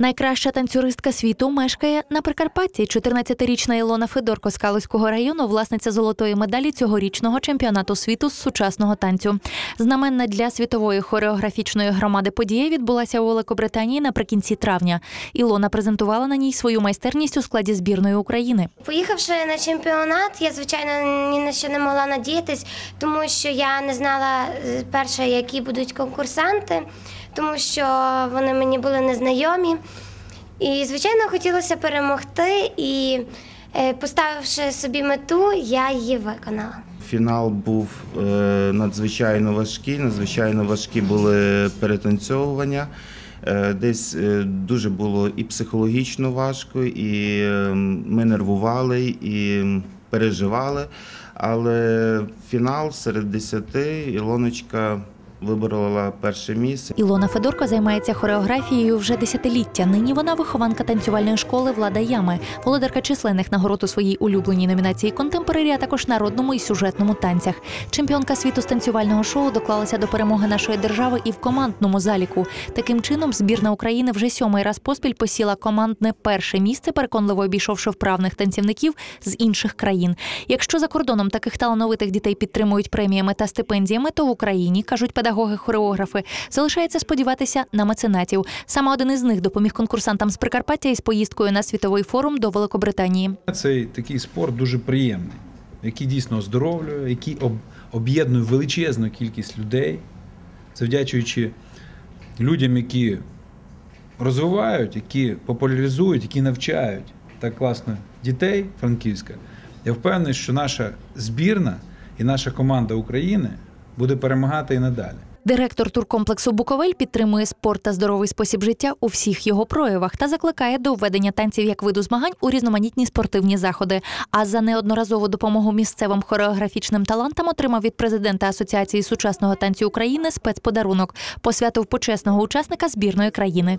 Найкраща танцюристка світу мешкає на Прикарпатті. 14-річна Ілона Федорко з Калузького району, власниця золотої медалі цьогорічного чемпіонату світу з сучасного танцю. Знаменна для світової хореографічної громади подія відбулася у Великобританії наприкінці травня. Ілона презентувала на ній свою майстерність у складі збірної України. Поїхавши на чемпіонат, я звичайно ні на що не могла надіятись, тому що я не знала е, перше, які будуть конкурсанти, тому що вони мені були незнайомі. І, звичайно, хотілося перемогти, і е, поставивши собі мету, я її виконала. Фінал був е, надзвичайно важкий, надзвичайно важкі були перетанцьовування. Е, Десь дуже було і психологічно важко, і ми нервували, і переживали. Але фінал серед десяти Ілоночка виборола перше місце. Ілона Федорко займається хореографією вже десятиліття. Нині вона вихованка танцювальної школи Влада Ями, володарка численних нагород у своїй улюбленій номінації контемпорарі, а також народному і сюжетному танцях. Чемпіонка світу з танцювального шоу доклалася до перемоги нашої держави і в командному заліку. Таким чином, збірна України вже сьомий раз поспіль посіла командне перше місце, переконливо обійшовши вправних танцівників з інших країн. Якщо за кордоном таких талановитих дітей підтримують преміями та стипендіями, то в Україні кажуть педагоги-хореографи, залишається сподіватися на меценатів. Саме один із них допоміг конкурсантам з Прикарпаття із поїздкою на світовий форум до Великобританії. Цей такий спорт дуже приємний, який дійсно оздоровлює, який об'єднує величезну кількість людей, завдячуючи людям, які розвивають, які популяризують, які навчають так класно дітей Франківська. Я впевнений, що наша збірна і наша команда України буде перемагати і надалі. Директор туркомплексу Буковель підтримує спорт та здоровий спосіб життя у всіх його проявах та закликає до введення танців як виду змагань у різноманітні спортивні заходи. А за неодноразову допомогу місцевим хореографічним талантам отримав від президента Асоціації сучасного танцю України спецподарунок посвятив почесного учасника збірної країни.